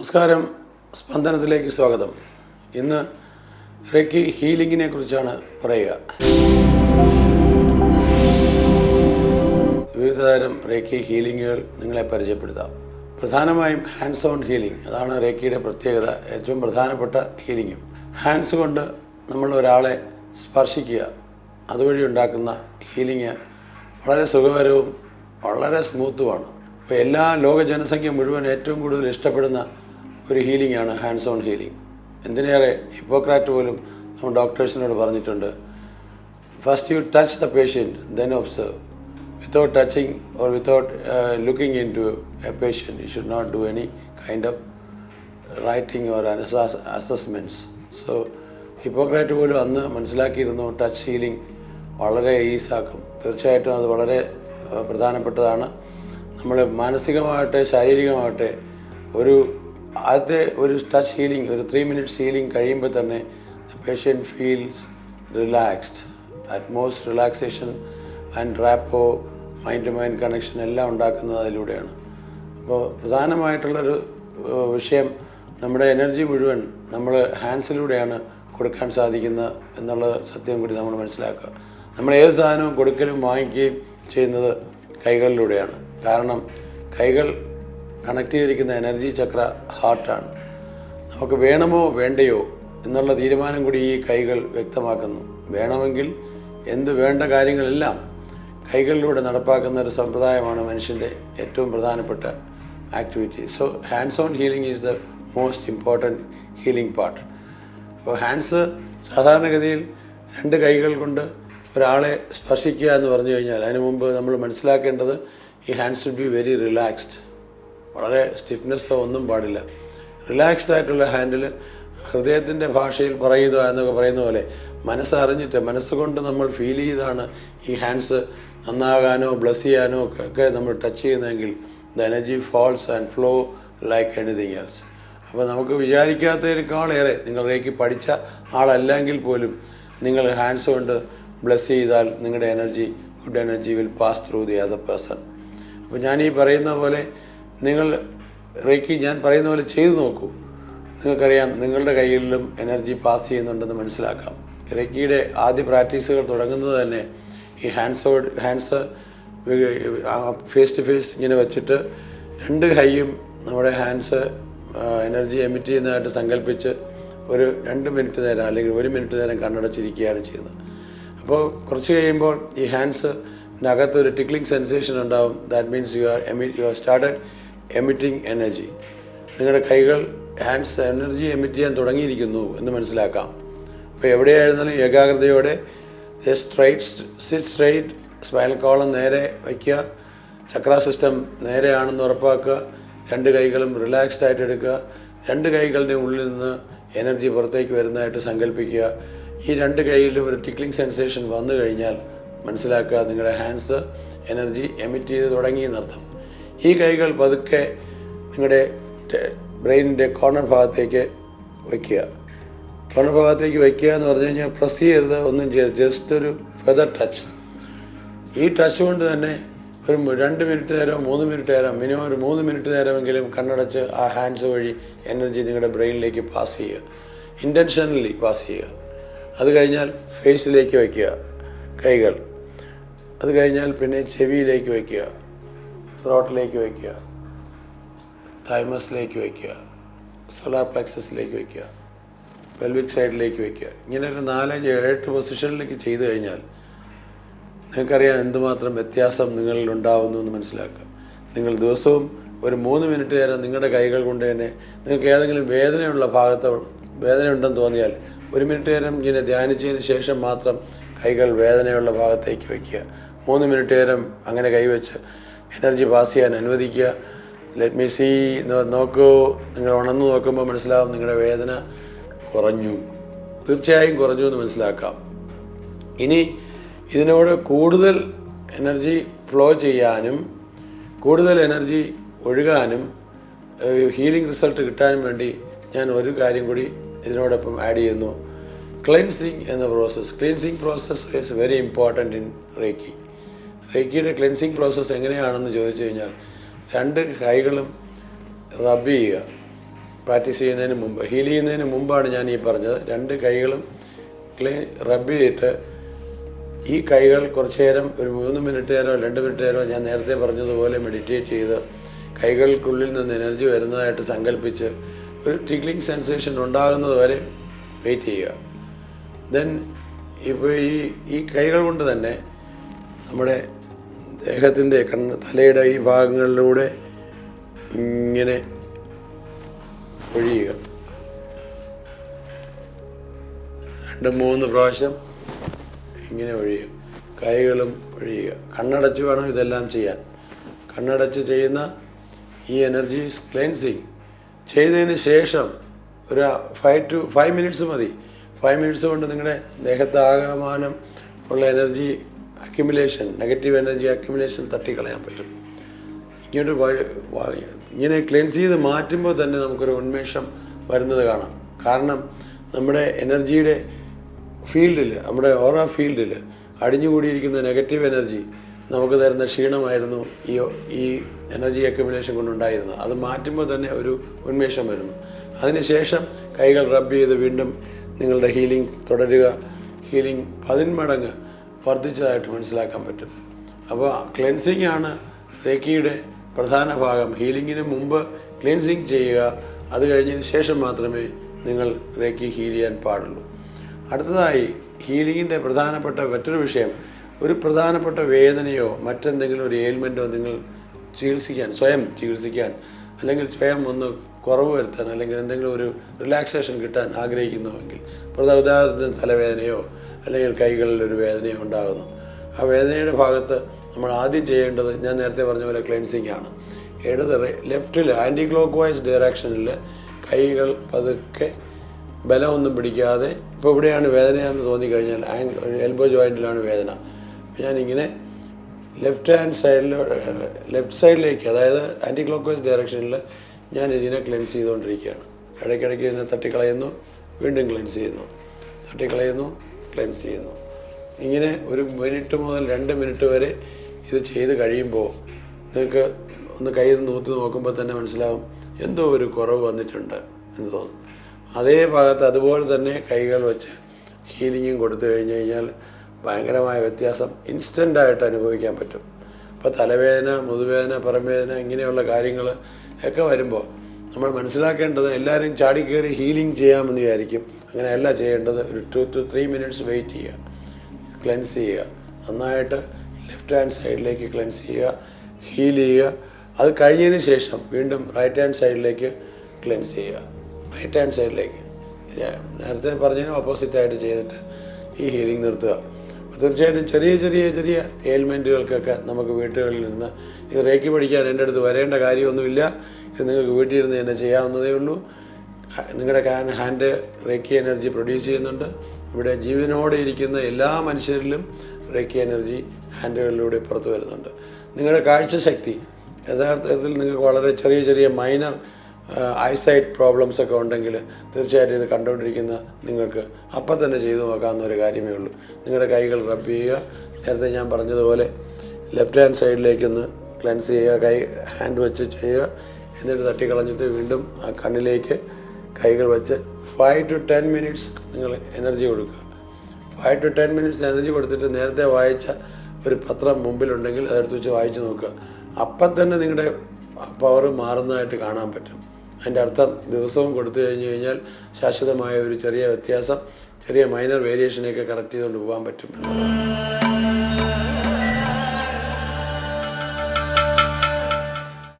നമസ്കാരം. സ്പന്ദനത്തിലേക്ക് സ്വാഗതം. ഇന്ന് റെക്കി ഹീലിങ്ങിനെ കുറിച്ചാണ് പറയുക. വിവിധതരം റേക്കി ഹീലിങ്ങുകൾ നിങ്ങളെ പരിചയപ്പെടുത്താം. പ്രധാനമായും ഹാൻഡ്സ് ഓൺ ഹീലിംഗ് അതാണ് റേക്കിയുടെ പ്രത്യേകത ഏറ്റവും പ്രധാനപ്പെട്ട ഹീലിംഗും. ഹാൻഡ്സ് കൊണ്ട് നമ്മൾ ഒരാളെ സ്പർശിക്കുക അതുവഴി ഉണ്ടാക്കുന്ന ഹീലിംഗ് വളരെ സുഖകരവും വളരെ സ്മൂത്തുമാണ്. ഇപ്പോൾ എല്ലാ ലോക ജനസംഖ്യ മുഴുവൻ ഏറ്റവും കൂടുതൽ ഇഷ്ടപ്പെടുന്ന ഒരു ഹീലിംഗ് ആണ് ഹാൻഡ്സ് ഓൺ ഹീലിംഗ് എന്തിനേറെ ഹിപ്പോക്രാറ്റ് പോലും നമ്മൾ ഡോക്ടേഴ്സിനോട് പറഞ്ഞിട്ടുണ്ട്. First you touch the patient then observe without touching or without looking into a patient you should not do any kind of writing or assessments so Hippocrates പോലും അന്ന് മനസ്സിലാക്കിയിരുന്നു touch healing വളരെ ഈസാക്കും. തീർച്ചയായിട്ടും അത് വളരെ പ്രധാനപ്പെട്ടതാണ്. നമ്മൾ മാനസികമാകട്ടെ ശാരീരികമാകട്ടെ ഒരു ആദ്യത്തെ ഒരു ടച്ച് ഹീലിംഗ് ഒരു ത്രീ മിനിറ്റ്സ് ഹീലിംഗ് കഴിയുമ്പോൾ തന്നെ the patient feels relaxed utmost relaxation and rapport mind to mind connection എല്ലാം ഉണ്ടാക്കുന്നത് അതിലൂടെയാണ്. അപ്പോൾ പ്രധാനമായിട്ടുള്ളൊരു വിഷയം നമ്മുടെ എനർജി മുഴുവൻ നമ്മൾ ഹാൻഡ്സിലൂടെയാണ് കൊടുക്കാൻ സാധിക്കുന്നത് എന്നുള്ള സത്യം കൂടി നമ്മൾ മനസ്സിലാക്കുക. നമ്മൾ ഏത് സാധനവും കൊടുക്കലും വാങ്ങിക്കുകയും ചെയ്യുന്നത് കൈകളിലൂടെയാണ്. കാരണം കൈകൾ കണക്ട് ചെയ്തിരിക്കുന്ന എനർജി ചക്ര ഹാർട്ടാണ്. നമുക്ക് വേണമോ വേണ്ടയോ എന്നുള്ള തീരുമാനം കൂടി ഈ കൈകൾ വ്യക്തമാക്കുന്നു. വേണമെങ്കിൽ എന്ത് വേണ്ട കാര്യങ്ങളെല്ലാം കൈകളിലൂടെ നടപ്പാക്കുന്ന ഒരു സമ്പ്രദായമാണ് മനുഷ്യന്റെ ഏറ്റവും പ്രധാനപ്പെട്ട activity. So hands on healing is the most important healing part അപ്പോൾ ഹാൻഡ്സ് സാധാരണഗതിയിൽ രണ്ട് കൈകൾ കൊണ്ട് ഒരാളെ സ്പർശിക്കുക എന്ന് പറഞ്ഞു കഴിഞ്ഞാൽ അതിനു മുമ്പ് നമ്മൾ മനസ്സിലാക്കേണ്ടത് ഈ hands should be very relaxed വളരെ സ്റ്റിഫ്നെസ്സോ ഒന്നും പാടില്ല. റിലാക്സ്ഡ് ആയിട്ടുള്ള ഹാൻഡിൽ ഹൃദയത്തിന്റെ ഭാഷയിൽ പറയുക എന്നൊക്കെ പറയുന്ന പോലെ മനസ്സറിഞ്ഞിട്ട് മനസ്സുകൊണ്ട് നമ്മൾ ഫീൽ ചെയ്താണ് ഈ ഹാൻഡ്സ് നന്നാകാനോ ബ്ലസ് ചെയ്യാനോ ഒക്കെ- നമ്മൾ ടച്ച് ചെയ്യുന്നതെങ്കിൽ the energy falls and flow like anything else അപ്പോൾ നമുക്ക് വിചാരിക്കാത്തതിനേക്കാളേറെ നിങ്ങളിലേക്ക് പഠിച്ച ആളല്ലെങ്കിൽ പോലും നിങ്ങൾ ഹാൻഡ്സ് കൊണ്ട് ബ്ലസ് ചെയ്താൽ നിങ്ങളുടെ energy good energy will pass through the other person അപ്പോൾ ഞാൻ ഈ പറയുന്ന പോലെ നിങ്ങൾ റേക്കി ഞാൻ പറയുന്ന പോലെ ചെയ്തു നോക്കൂ. നിങ്ങൾക്കറിയാം നിങ്ങളുടെ കയ്യിലും എനർജി പാസ് ചെയ്യുന്നുണ്ടെന്ന് മനസ്സിലാക്കാം. റേക്കിയുടെ ആദ്യ പ്രാക്ടീസുകൾ തുടങ്ങുന്നത് തന്നെ ഈ ഹാൻഡ്സോട് ഹാൻഡ്സ് ഫേസ് ടു ഫേസ് ഇങ്ങനെ വെച്ചിട്ട് രണ്ട് കൈയും നമ്മുടെ ഹാൻഡ്സ് എനർജി എമിറ്റ് ചെയ്യുന്നതായിട്ട് സങ്കല്പിച്ച് ഒരു രണ്ട് മിനിറ്റ് നേരം അല്ലെങ്കിൽ ഒരു മിനിറ്റ് നേരം കണ്ണടച്ചിരിക്കുകയാണ് ചെയ്യുന്നത്. അപ്പോൾ കുറച്ച് കഴിയുമ്പോൾ ഈ ഹാൻഡ്സ് അകത്ത് ഒരു ടിക്ലിംഗ് സെൻസേഷൻ ഉണ്ടാവും. That means you are emi you are started emitting energy നിങ്ങളുടെ കൈകൾ ഹാൻഡ്സ് എനർജി എമിറ്റ് ചെയ്യാൻ തുടങ്ങിയിരിക്കുന്നു എന്ന് മനസ്സിലാക്കാം. അപ്പോൾ എവിടെയായിരുന്നാലും ഏകാഗ്രതയോടെ straight sit straight spinal column നേരെ വയ്ക്കുക. ചക്ര സിസ്റ്റം നേരെയാണെന്ന് ഉറപ്പാക്കുക. രണ്ട് കൈകളും റിലാക്സ്ഡ് ആയിട്ട് എടുക്കുക. രണ്ട് കൈകളുടെ ഉള്ളിൽ നിന്ന് എനർജി പുറത്തേക്ക് വരുന്നതായിട്ട് സങ്കല്പിക്കുക ഈ രണ്ട് കൈയിലും ഒരു ടിക്ലിംഗ് സെൻസേഷൻ വന്നു കഴിഞ്ഞാൽ മനസ്സിലാക്കുക നിങ്ങളുടെ ഹാൻഡ്സ് എനർജി എമിറ്റ് ചെയ്ത് തുടങ്ങി എന്നർത്ഥം. ഈ കൈകൾ പതുക്കെ നിങ്ങളുടെ ബ്രെയിനിന്റെ കോർണർ ഭാഗത്തേക്ക് വയ്ക്കുക. കോർണർ ഭാഗത്തേക്ക് വയ്ക്കുക എന്ന് പറഞ്ഞു കഴിഞ്ഞാൽ പ്രസ് ചെയ്യരുത് ഒന്നും ചെയ്യരുത്. ജസ്റ്റ് ഒരു ഫെദർ ടച്ച് ഈ ടച്ച് കൊണ്ട് തന്നെ ഒരു രണ്ട് മിനിറ്റ് നേരം മൂന്ന് മിനിറ്റ് നേരം മിനിമം ഒരു മൂന്ന് മിനിറ്റ് നേരമെങ്കിലും കണ്ണടച്ച് ആ ഹാൻഡ്സ് വഴി എനർജി നിങ്ങളുടെ ബ്രെയിനിലേക്ക് പാസ് ചെയ്യുക. ഇന്റൻഷനലി പാസ് ചെയ്യുക. അത് കഴിഞ്ഞാൽ ഫേസിലേക്ക് വയ്ക്കുക കൈകൾ. അത് കഴിഞ്ഞാൽ പിന്നെ ചെവിയിലേക്ക് വയ്ക്കുക. ത്രോട്ടിലേക്ക് വയ്ക്കുക. തൈമസിലേക്ക് വയ്ക്കുക. സോളാർ പ്ലക്സസിലേക്ക് വയ്ക്കുക. പെൽവിക് സൈഡിലേക്ക് വയ്ക്കുക. ഇങ്ങനെ ഒരു നാലഞ്ച് എട്ട് പൊസിഷനിലേക്ക് ചെയ്തു കഴിഞ്ഞാൽ നിങ്ങൾക്കറിയാം എന്തുമാത്രം വ്യത്യാസം നിങ്ങളിൽ ഉണ്ടാവുന്നു എന്ന് മനസ്സിലാക്കുക. നിങ്ങൾ ദിവസവും ഒരു മൂന്ന് മിനിറ്റ് നേരം നിങ്ങളുടെ കൈകൾ കൊണ്ട് തന്നെ നിങ്ങൾക്ക് ഏതെങ്കിലും വേദനയുള്ള ഭാഗത്ത് വേദനയുണ്ടെന്ന് തോന്നിയാൽ ഒരു മിനിറ്റ് നേരം ഇങ്ങനെ ധ്യാനിച്ചതിന് ശേഷം മാത്രം കൈകൾ വേദനയുള്ള ഭാഗത്തേക്ക് വയ്ക്കുക. മൂന്ന് മിനിറ്റ് നേരം അങ്ങനെ കൈവച്ച് എനർജി പാസ് ചെയ്യാൻ അനുവദിക്കുക. ലെറ്റ് മീ സീ നോക്കൂ. നിങ്ങൾ ഉണർന്നു നോക്കുമ്പോൾ മനസ്സിലാവും നിങ്ങളുടെ വേദന കുറഞ്ഞു. തീർച്ചയായും കുറഞ്ഞു എന്ന് മനസ്സിലാക്കാം. ഇനി ഇതിനോട് കൂടുതൽ എനർജി ഫ്ലോ ചെയ്യാനും കൂടുതൽ എനർജി ഒഴുകാനും ഹീലിംഗ് റിസൾട്ട് കിട്ടാനും വേണ്ടി ഞാൻ ഒരു കാര്യം കൂടി ഇതിനോടൊപ്പം ആഡ് ചെയ്യുന്നു. ക്ലെൻസിങ് എന്ന process cleansing process is very important in reiki റേക്കിയുടെ cleansing process എങ്ങനെയാണെന്ന് ചോദിച്ചു കഴിഞ്ഞാൽ രണ്ട് കൈകളും റബ്ബ് ചെയ്യുക. പ്രാക്ടീസ് ചെയ്യുന്നതിന് മുമ്പ് ഹീൽ ചെയ്യുന്നതിന് മുമ്പാണ് ഞാൻ ഈ പറഞ്ഞത്. രണ്ട് കൈകളും ക്ലീൻ റബ്ബ് ചെയ്തിട്ട് ഈ കൈകൾ കുറച്ച് നേരം ഒരു മൂന്ന് മിനിറ്റ് നേരോ രണ്ട് മിനിറ്റ് നേരോ ഞാൻ നേരത്തെ പറഞ്ഞതുപോലെ മെഡിറ്റേറ്റ് ചെയ്ത് കൈകൾക്കുള്ളിൽ നിന്ന് എനർജി വരുന്നതായിട്ട് സങ്കല്പിച്ച് ഒരു ടിക്ലിംഗ് സെൻസേഷൻ ഉണ്ടാകുന്നത് വരെ വെയിറ്റ് ചെയ്യുക. ദെൻ ഇപ്പോൾ ഈ ഈ കൈകൾ കൊണ്ട് തന്നെ നമ്മുടെ ദേഹത്തിന്റെ കണ്ണ് തലയുടെ ഈ ഭാഗങ്ങളിലൂടെ ഇങ്ങനെ ഒഴിയുക. രണ്ട് മൂന്ന് പ്രാവശ്യം ഇങ്ങനെ ഒഴിയുക. കൈകളും ഒഴിയുക. കണ്ണടച്ച് വേണം ഇതെല്ലാം ചെയ്യാൻ. കണ്ണടച്ച് ചെയ്യുന്ന ഈ എനർജി ക്ലെൻസിങ് ചെയ്തതിന് ശേഷം ഒരു ഫൈവ് ടു ഫൈവ് മിനിറ്റ്സ് മതി. ഫൈവ് മിനിറ്റ്സ് കൊണ്ട് നിങ്ങളുടെ ദേഹത്താകമാനം ഉള്ള energy accumulation negative energy accumulation തട്ടിക്കളയാൻ പറ്റും. ഇങ്ങനൊരു വഴി- ഇങ്ങനെ ക്ലെൻസ് ചെയ്ത് മാറ്റുമ്പോൾ തന്നെ നമുക്കൊരു ഉന്മേഷം വരുന്നത് കാണാം. കാരണം നമ്മുടെ എനർജിയുടെ ഫീൽഡിൽ നമ്മുടെ ഓരോ ഫീൽഡിൽ അടിഞ്ഞുകൂടിയിരിക്കുന്ന നെഗറ്റീവ് എനർജി നമുക്ക് തരുന്ന ക്ഷീണമായിരുന്നു ഈ ഈ എനർജി അക്യുമുലേഷൻ കൊണ്ടുണ്ടായിരുന്നത്. അത് മാറ്റുമ്പോൾ തന്നെ ഒരു ഉന്മേഷം വരുന്നു. അതിനുശേഷം കൈകൾ റബ്ബ് ചെയ്ത് വീണ്ടും നിങ്ങളുടെ ഹീലിംഗ് തുടരുക. ഹീലിംഗ് പതിന്മടങ്ങ് വർദ്ധിച്ചതായിട്ട് മനസ്സിലാക്കാൻ പറ്റും. അപ്പോൾ ക്ലെൻസിങ് ആണ് രേക്കിയുടെ പ്രധാന ഭാഗം. ഹീലിങ്ങിന് മുമ്പ് ക്ലെൻസിങ് ചെയ്യുക അത് കഴിഞ്ഞതിന് ശേഷം മാത്രമേ നിങ്ങൾ രേക്കി ഹീൽ ചെയ്യാൻ പാടുള്ളൂ. അടുത്തതായി ഹീലിങ്ങിന്റെ പ്രധാനപ്പെട്ട മറ്റൊരു വിഷയം ഒരു പ്രധാനപ്പെട്ട വേദനയോ മറ്റെന്തെങ്കിലും ഒരു ഏൽമെന്റോ നിങ്ങൾ ചികിത്സിക്കാൻ സ്വയം ചികിത്സിക്കാൻ അല്ലെങ്കിൽ സ്വയം ഒന്ന് കുറവ് വരുത്താൻ അല്ലെങ്കിൽ എന്തെങ്കിലും ഒരു റിലാക്സേഷൻ കിട്ടാൻ ആഗ്രഹിക്കുന്നുവെങ്കിൽ പ്രധാന ഉദാഹരണത്തിന് തലവേദനയോ അല്ലെങ്കിൽ കൈകളിൽ ഒരു വേദനയും ഉണ്ടാകുന്നു. ആ വേദനയുടെ ഭാഗത്ത് നമ്മൾ ആദ്യം ചെയ്യേണ്ടത് ഞാൻ നേരത്തെ പറഞ്ഞ പോലെ ക്ലെൻസിങ് ആണ്. ഇടത് ലെഫ്റ്റിൽ ആന്റി ക്ലോക്ക് വൈസ് ഡയറക്ഷനിൽ കൈകൾ പതുക്കെ ബലമൊന്നും പിടിക്കാതെ ഇപ്പോൾ ഇവിടെയാണ് വേദനയെന്ന് തോന്നിക്കഴിഞ്ഞാൽ എൽബോ ജോയിന്റിലാണ് വേദന. ഞാനിങ്ങനെ ലെഫ്റ്റ് ഹാൻഡ് സൈഡിൽ ലെഫ്റ്റ് സൈഡിലേക്ക് അതായത് ആന്റി ക്ലോക്ക് വൈസ് ഡയറക്ഷനിൽ ഞാൻ ഇതിനെ ക്ലെൻസ് ചെയ്തുകൊണ്ടിരിക്കുകയാണ്. ഇടയ്ക്കിടയ്ക്ക് ഇതിനെ തട്ടിക്കളയുന്നു വീണ്ടും ക്ലെൻസ് ചെയ്യുന്നു. തട്ടിക്കളയുന്നു ക്ലെൻസ് ചെയ്യുന്നു. ഇങ്ങനെ ഒരു മിനിറ്റ് മുതൽ രണ്ട് മിനിറ്റ് വരെ ഇത് ചെയ്ത് കഴിയുമ്പോൾ നിങ്ങൾക്ക് ഒന്ന് കൈ നോക്കി നോക്കുമ്പോൾ തന്നെ മനസ്സിലാവും എന്തോ ഒരു കുറവ് വന്നിട്ടുണ്ട് എന്ന് തോന്നും. അതേ ഭാഗത്ത് അതുപോലെ തന്നെ കൈകൾ വെച്ച് ഹീലിങ്ങും കൊടുത്തു കഴിഞ്ഞു കഴിഞ്ഞാൽ ഭയങ്കരമായ വ്യത്യാസം ഇൻസ്റ്റന്റായിട്ട് അനുഭവിക്കാൻ പറ്റും. അപ്പോൾ തലവേദന മുതുവേദന പുറംവേദന ഇങ്ങനെയുള്ള കാര്യങ്ങൾ ഒക്കെ വരുമ്പോൾ നമ്മൾ മനസ്സിലാക്കേണ്ടത് എല്ലാവരും ചാടി കയറി ഹീലിംഗ് ചെയ്യാമെന്ന് വിചാരിക്കും. അങ്ങനെയല്ല ചെയ്യേണ്ടത് ഒരു two to three minutes wait ചെയ്യുക. ക്ലെൻസ് ചെയ്യുക. നന്നായിട്ട് ലെഫ്റ്റ് ഹാൻഡ് സൈഡിലേക്ക് ക്ലെൻസ് ചെയ്യുക. ഹീൽ ചെയ്യുക. അത് കഴിഞ്ഞതിന് ശേഷം വീണ്ടും റൈറ്റ് ഹാൻഡ് സൈഡിലേക്ക് ക്ലെൻസ് ചെയ്യുക. റൈറ്റ് ഹാൻഡ് സൈഡിലേക്ക് നേരത്തെ പറഞ്ഞതിന് ഓപ്പോസിറ്റായിട്ട് ചെയ്തിട്ട് ഈ ഹീലിംഗ് നിർത്തുക. തീർച്ചയായിട്ടും ചെറിയ ചെറിയ ചെറിയ എയിൽമെന്റുകൾക്കൊക്കെ നമുക്ക് വീട്ടുകളിൽ നിന്ന് ഇത് റേക്കി പഠിക്കാൻ എന്റെ അടുത്ത് വരേണ്ട കാര്യമൊന്നുമില്ല. നിങ്ങൾക്ക് വീട്ടിലിരുന്ന് തന്നെ ചെയ്യാവുന്നതേ ഉള്ളൂ. നിങ്ങളുടെ ഹാൻഡ് റേക്കി എനർജി പ്രൊഡ്യൂസ് ചെയ്യുന്നുണ്ട്. ഇവിടെ ജീവനോടെ ഇരിക്കുന്ന എല്ലാ മനുഷ്യരിലും റേക്കി എനർജി ഹാൻഡുകളിലൂടെ പുറത്തു വരുന്നുണ്ട്. നിങ്ങളുടെ കാഴ്ചശക്തി യഥാർത്ഥത്തിൽ നിങ്ങൾക്ക് വളരെ ചെറിയ ചെറിയ മൈനർ ഐസൈറ്റ് പ്രോബ്ലംസ് ഒക്കെ ഉണ്ടെങ്കിൽ തീർച്ചയായിട്ടും ഇത് കണ്ടുകൊണ്ടിരിക്കുന്ന നിങ്ങൾക്ക് അപ്പം തന്നെ ചെയ്തു നോക്കാവുന്ന ഒരു കാര്യമേ ഉള്ളൂ. നിങ്ങളുടെ കൈകൾ റബ്ബ് ചെയ്യുക. നേരത്തെ ഞാൻ പറഞ്ഞതുപോലെ ലെഫ്റ്റ് ഹാൻഡ് സൈഡിലേക്കൊന്ന് ക്ലെൻസ് ചെയ്യുക. കൈ ഹാൻഡ് വെച്ച് ചെയ്യുക. എന്നിട്ട് തട്ടിക്കളഞ്ഞിട്ട് വീണ്ടും ആ കണ്ണിലേക്ക് കൈകൾ വെച്ച് ഫൈവ് ടു ടെൻ മിനിറ്റ്സ് നിങ്ങൾ എനർജി കൊടുക്കുക. Five to ten minutes energy കൊടുത്തിട്ട് നേരത്തെ വായിച്ച ഒരു പത്രം മുമ്പിലുണ്ടെങ്കിൽ അതെടുത്ത് വെച്ച് വായിച്ചു നോക്കുക. അപ്പം തന്നെ നിങ്ങളുടെ പവർ മാറുന്നതായിട്ട് കാണാൻ പറ്റും. അതിന്റെ അർത്ഥം ദിവസവും കൊടുത്തു കഴിഞ്ഞു കഴിഞ്ഞാൽ ശാശ്വതമായ ഒരു ചെറിയ വ്യത്യാസം ചെറിയ മൈനർ വേരിയേഷനെയൊക്കെ കറക്റ്റ് ചെയ്തുകൊണ്ട് പോകാൻ പറ്റും.